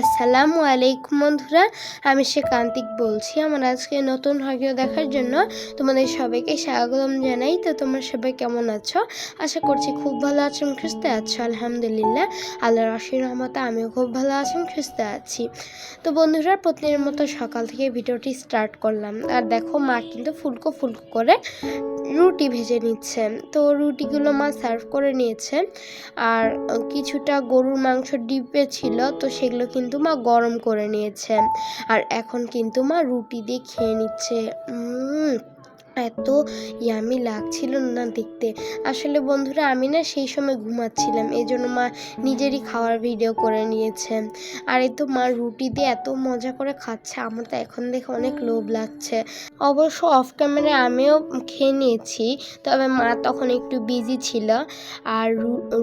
আসসালামু আলাইকুম বন্ধুরা, আমি সে কান্তিক বলছি। আমার আজকে নতুন ভিডিও দেখার জন্য তোমাদের সবাইকে স্বাগতম জানাই। তো তোমরা সবাই কেমন আছো? আশা করছি খুব ভালো আছো সুস্থ আছো, আলহামদুলিল্লাহ। আল্লাহর আশীর রহমতে আমিও খুব ভালো আছি সুস্থ আছি। তো বন্ধুরা, প্রতিদিনের মতো সকাল থেকে ভিডিওটি স্টার্ট করলাম। আর দেখো, মা কিন্তু ফুলকো ফুলকো করে রুটি ভেজে নিচ্ছে। তো রুটিগুলো মা সার্ভ করে নিয়েছে। আর কিছুটা গরুর মাংস ডিপে ছিল, তো সেগুলো কিন্তু মা গরম করে নিয়েছে। আর এখন কিন্তু মা রুটি দিয়ে খেয়ে নিচ্ছে। এত ইয়ামি লাগছিল না দেখতে। আসলে বন্ধুরা, আমি না সেই সময় ঘুমাচ্ছিলাম এই জন্য মা নিজেরই খাওয়ার ভিডিও করে নিয়েছে। আর এই তো মা রুটি দিয়ে এত মজা করে খাচ্ছে, আমার তো এখন দেখে অনেক লোভ লাগছে। অবশ্য অফ ক্যামেরায় আমিও খেয়ে নিয়েছি, তবে মা তখন একটু বিজি ছিল। আর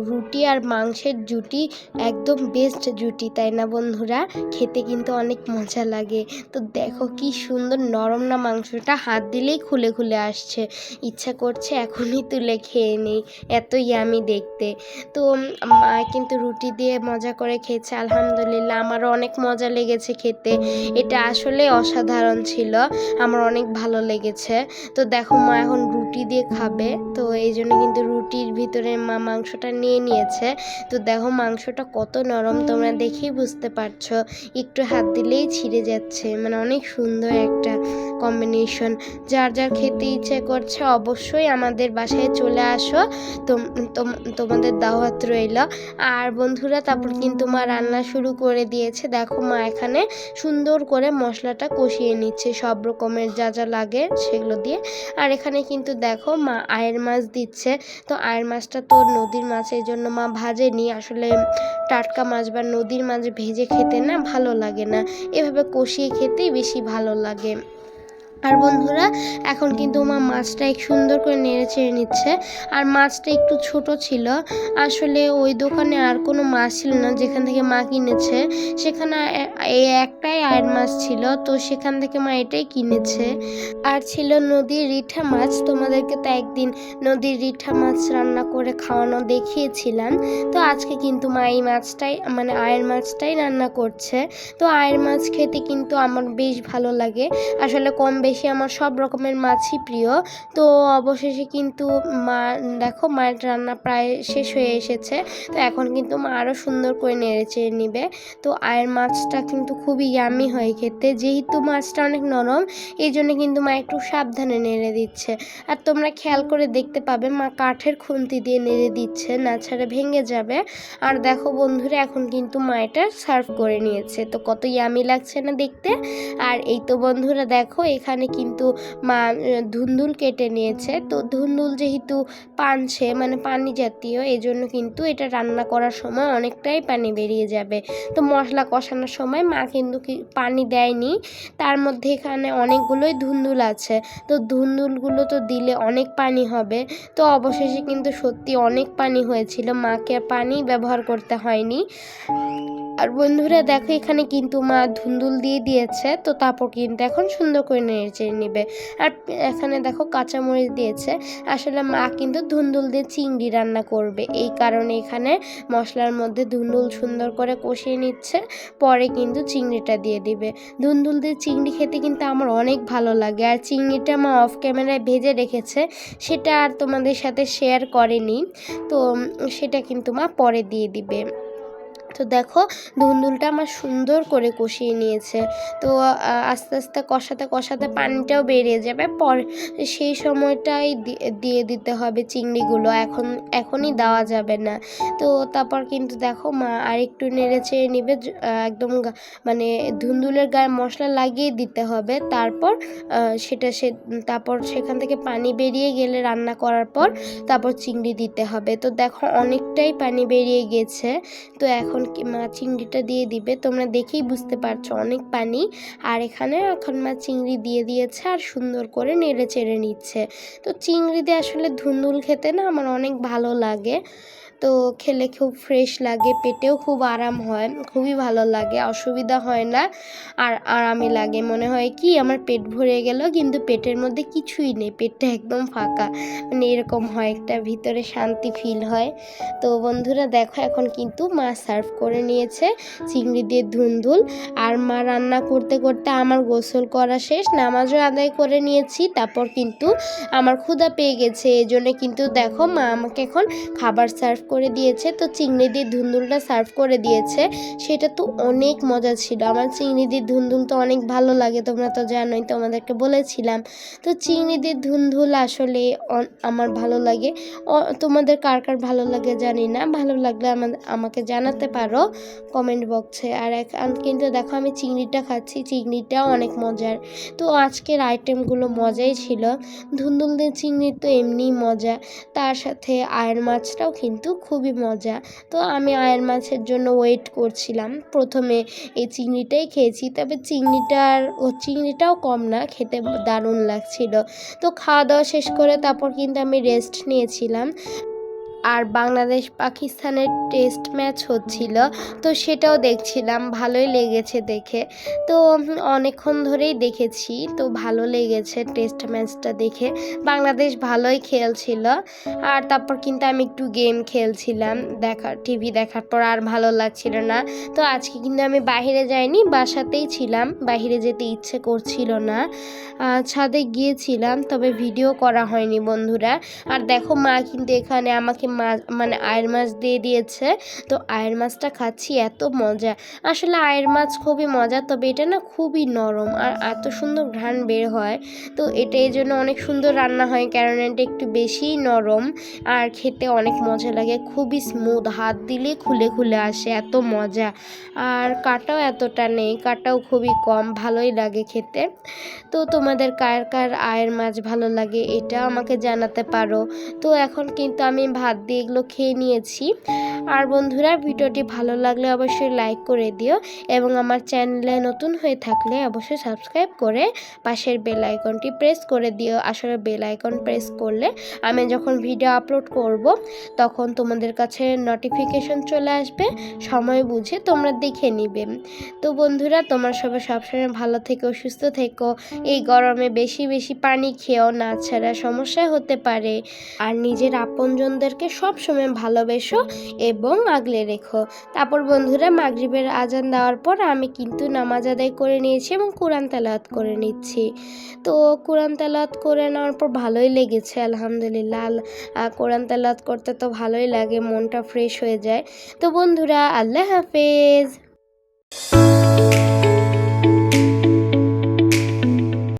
রুটি আর মাংসের জুটি একদম বেস্ট জুটি, তাই না বন্ধুরা? খেতে কিন্তু অনেক মজা লাগে। তো দেখো কি সুন্দর নরম না মাংসটা, হাত দিলেই খুলে খুলে আসছে। ইচ্ছা করছে এখনই তুলে খেয়ে নেই, এত ইয়ামি দেখতে। তো মা কিন্তু রুটি দিয়ে মজা করে খেয়েছে, আলহামদুলিল্লাহ। আমারও অনেক মজা লেগেছে খেতে। এটা আসলে অসাধারণ ছিল। আমার অনেক ভালো লেগেছে। তো দেখো মা এখন রুটি দিয়ে খাবে। তো এই জন্য কিন্তু রুটির ভিতরে মা মাংসটা নিয়ে নিয়েছে। তো দেখো মাংসটা কত নরম, তোমরা দেখেই বুঝতে পারছ। একটু হাত দিলেই ছিঁড়ে যাচ্ছে। মানে অনেক সুন্দর একটা কম্বিনেশন যার যার খেতে ইচ্ছে করছে অবশ্যই আমাদের বাসায় চলে আসো। তোম- তোম- তোমাদের দাওয়াত রইল। আর বন্ধুরা, তারপর কিন্তু মা রান্না শুরু করে দিয়েছে। দেখো মা এখানে সুন্দর করে মশলাটা কষিয়ে নিচ্ছে। সব রকমের যা যা লাগে সেগুলো দিয়ে। আর এখানে কিন্তু দেখো মা আয়ের মাছ দিচ্ছে। তো আয়ের মাছটা তো নদীর মাছ, এই জন্য মা ভাজেনি। আসলে টাটকা মাছ বা নদীর মাছ ভেজে খেতে না ভালো লাগে না। এভাবে কষিয়ে খেতেই বেশি ভালো লাগে। আর বন্ধুরা, এখন কিন্তু মা মাছটা এক সুন্দর করে নেড়ে চেড়ে নিচ্ছে। আর মাছটা একটু ছোট ছিল। আসলে ওই দোকানে আর কোনো মাছ ছিল না, যেখান থেকে মা কিনেছে। সেখানে এই একটাই আয়ের মাছ ছিল। তো সেখান থেকে মা এটাই কিনেছে। আর ছিল নদীর রিঠা মাছ। তোমাদেরকে তো একদিন নদীর রিঠা মাছ রান্না করে খাওয়ানো দেখিয়েছিলাম। তো আজকে কিন্তু মা এই মাছটাই মানে আয়ের মাছটাই রান্না করছে। তো আয়ের মাছ খেতে কিন্তু আমার বেশ ভালো লাগে। আসলে কম বেশি আমার সব রকমের মাছই প্রিয়। তো অবশেষে কিন্তু মা, দেখো মায়ের রান্না প্রায় শেষ হয়ে এসেছে। তো এখন কিন্তু মা আরও সুন্দর করে নেড়ে চেড়ে নিবে। তো আয়ের মাছটা কিন্তু খুবই ইয়ামি হয় খেতে। যেহেতু মাছটা অনেক নরম, এই জন্য কিন্তু মা একটু সাবধানে নেড়ে দিচ্ছে। আর তোমরা খেয়াল করে দেখতে পাবে, মা কাঠের খুন্তি দিয়ে নেড়ে দিচ্ছে, না ছাড়া ভেঙে যাবে। আর দেখো বন্ধুরা, এখন কিন্তু মা এটা সার্ভ করে নিয়েছে। তো কত ইয়ামি লাগছে না দেখতে। আর এই তো বন্ধুরা, দেখো এখানে কিন্তু মা ধুন্দুল কেটে নিয়েছে। তো ধুন্দুল যেহেতু পানছে মানে পানি জাতীয় এই জন্য কিন্তু এটা রান্না করার সময় অনেকটাই পানি বেরিয়ে যাবে। তো মশলা কষানোর সময় মা কিন্তু পানি দেয়নি। তার মধ্যে এখানে অনেকগুলোই ধুন্দুল আছে। তো ধুন্দুলগুলো তো দিলে অনেক পানি হবে। তো অবশেষে কিন্তু সত্যি অনেক পানি হয়েছিল। মাকে পানি ব্যবহার করতে হয়নি। আর বন্ধুরা দেখো এখানে কিন্তু মা ধুন্দুল দিয়ে দিয়েছে, তো তারপর কিন্তু এখন সুন্দর করে নেড়ে নেবে। আর এখানে দেখো কাঁচামরিচ দিয়েছে, আসলে মা কিন্তু ধুন্দুল দিয়ে চিংড়ি রান্না করবে। এই কারণে এখানে মশলার মধ্যে ধুন্দুল সুন্দর করে কষিয়ে নিচ্ছে, পরে কিন্তু চিংড়িটা দিয়ে দিবে। ধুন্দুল দিয়ে চিংড়ি খেতে কিন্তু আমার অনেক ভালো লাগে, আর চিংড়িটা মা অফ ক্যামেরায় ভেজে রেখেছে, সেটা আর তোমাদের সাথে শেয়ার করেনি, তো সেটা কিন্তু মা পরে দিয়ে দিবে। তো দেখো ধুন্দুলটা আমার সুন্দর করে কষিয়ে নিয়েছে। তো আস্তে আস্তে কষাতে কষাতে পানিটাও বেরিয়ে যাবে। পর, সেই সময়টাই দিয়ে দিতে হবে চিংড়িগুলো। এখন, এখনই দেওয়া যাবে না। তো তারপর কিন্তু দেখো মা আরেকটু নেড়ে চেড়ে নেবে একদম মানে ধুন্দুলের গায়ে মশলা লাগিয়ে দিতে হবে। তারপর সেটা সে, তারপর সেখান থেকে পানি বেরিয়ে গেলে রান্না করার পর তারপর চিংড়ি দিতে হবে। তো দেখো অনেকটাই পানি বেরিয়ে গেছে। তো এখন মা চিংড়িটা দিয়ে দিবে, তোমরা দেখেই বুঝতে পারছ, অনেক পানি। আর এখানে এখন মা চিংড়ি দিয়ে দিয়েছে আর সুন্দর করে নেড়ে চেড়ে নিচ্ছে। তো চিংড়ি দিয়ে আসলে ধুন্দুল খেতে না আমার অনেক ভালো লাগে। তো খেলে খুব ফ্রেশ লাগে, পেটেও খুব আরাম হয়, খুবই ভালো লাগে, অসুবিধা হয় না, আর আরামে লাগে। মনে হয় কি, আমার পেট ভরে গেল, কিন্তু পেটের মধ্যে কিছুই নেই, পেটটা একদম ফাঁকা। মানে এরকম হয়, একটা ভিতরে শান্তি ফিল হয়। তো বন্ধুরা, দেখো এখন কিন্তু মা সার্ভ করে নিয়েছে চিংড়ি দিয়ে ধুন্দুল, আর মা রান্না করতে করতে আমার গোসল করা শেষ, নামাজও আদায় করে নিয়েছি, তারপর কিন্তু আমার ক্ষুধা পেয়ে গেছে এই জন্য কিন্তু দেখো মা আমাকে এখন খাবার সার্ভ করে দিয়েছে। তো চিংড়ি দিয়ে ধুন্দুলটা সার্ভ করে দিয়েছে। সেটা তো অনেক মজা ছিল। আমার চিংড়ি দিয়ে ধুন্দুল তো অনেক ভালো লাগে, তোমরা তো জানোই, তোমাদেরকে বলেছিলাম। তো চিংড়ি দিয়ে ধুন্দুল আসলে আমার ভালো লাগে। তোমাদের কার কার ভালো লাগে জানি না। ভালো লাগলে আমা- আমাকে জানাতে পারো কমেন্ট বক্সে আর এক কিন্তু দেখো আমি চিংড়িটা খাচ্ছি, চিংড়িটাও অনেক মজার। তো আজকের আইটেমগুলো মজাই ছিল। ধুন্দুল দিয়ে চিংড়ি তো এমনিই মজা। তার সাথে আয়ের মাছটাও কিন্তু খুবই মজা। তো আমি আয়ের মাছের জন্য ওয়েট করছিলাম। প্রথমে এই চিংড়িটাই খেয়েছি, তবে চিংড়িটার ও চিংড়িটাও কম না, খেতে দারুণ লাগছিল। তো খাওয়া দাওয়া শেষ করে তারপর কিন্তু আমি রেস্ট নিয়েছিলাম। আর বাংলাদেশ পাকিস্তানের টেস্ট ম্যাচ হচ্ছিল, তো সেটাও দেখছিলাম, ভালোই লেগেছে দেখে। তো অনেকক্ষণ ধরেই দেখেছি, তো ভালো লেগেছে টেস্ট ম্যাচটা দেখে। বাংলাদেশ ভালোই খেলছিল, আর তারপর কিন্তু আমি একটু গেম খেলছিলাম দেখা, টিভি দেখার পর আর ভালো লাগছিল না। তো আজকে কিন্তু আমি বাইরে যাইনি, বাসাতেই ছিলাম, বাইরে যেতে ইচ্ছে করছিল না। ছাদে গিয়েছিলাম, তবে ভিডিও করা হয়নি বন্ধুরা। আর দেখো মা কিন্তু এখানে আমাকে মাছ মানে আয়ের মাছ দিয়ে দিয়েছে। তো আয়ের মাছটা খাচ্ছি, এত মজা। আসলে আয়ের মাছ খুবই মজা, তবে এটা না খুবই নরম আর এত সুন্দর ঘ্রাণ বের হয়। তো এটা এই জন্য অনেক সুন্দর রান্না হয়, কারণ এটা একটু বেশিই নরম আর খেতে অনেক মজা লাগে। খুবই স্মুথ হাত দিলে খুলে খুলে আসে, এত মজা। আর কাটাও এতটা নেই, কাটাও খুবই কম, ভালোই লাগে খেতে। তো তোমাদের কার কার আয়ের মাছ ভালো লাগে, এটা আমাকে জানাতে পারো। তো এখন কিন্তু আমি ভাত দিয়ে এগুলো খেয়ে নিয়েছি। আর বন্ধুরা, ভিডিওটি ভালো লাগলে অবশ্যই লাইক করে দিও এবং আমার চ্যানেলে নতুন হয়ে থাকলে অবশ্যই সাবস্ক্রাইব করে পাশের বেল আইকনটি প্রেস করে দিও। আসলে বেল আইকন প্রেস করলে আমি যখন ভিডিও আপলোড করব, তখন তোমাদের কাছে নোটিফিকেশন চলে আসবে, সময় বুঝে তোমরা দেখে নিবে। তো বন্ধুরা, তোমরা সবাই সবসময় ভালো থেকো, সুস্থ থেকো। এই গরমে বেশি বেশি পানি খেয়েও না ছাড়া সমস্যা হতে পারে। আর নিজের আপনজনদেরকে সবসময় ভালোবেসো এবং আগলে রেখো। তারপর বন্ধুরা মাগরিবের আজান দেওয়ার পর আমি কিন্তু নামাজ আদায় করে নিয়েছি এবং কোরআন তেলাওয়াত করে নিচ্ছি। তো কোরআন তেলাওয়াত করে নেওয়ার পর ভালোই লেগেছে, আলহামদুলিল্লাহ। কোরআন তেলাওয়াত করতে তো ভালোই লাগে, মনটা ফ্রেশ হয়ে যায়। তো বন্ধুরা, আল্লাহ হাফেজ।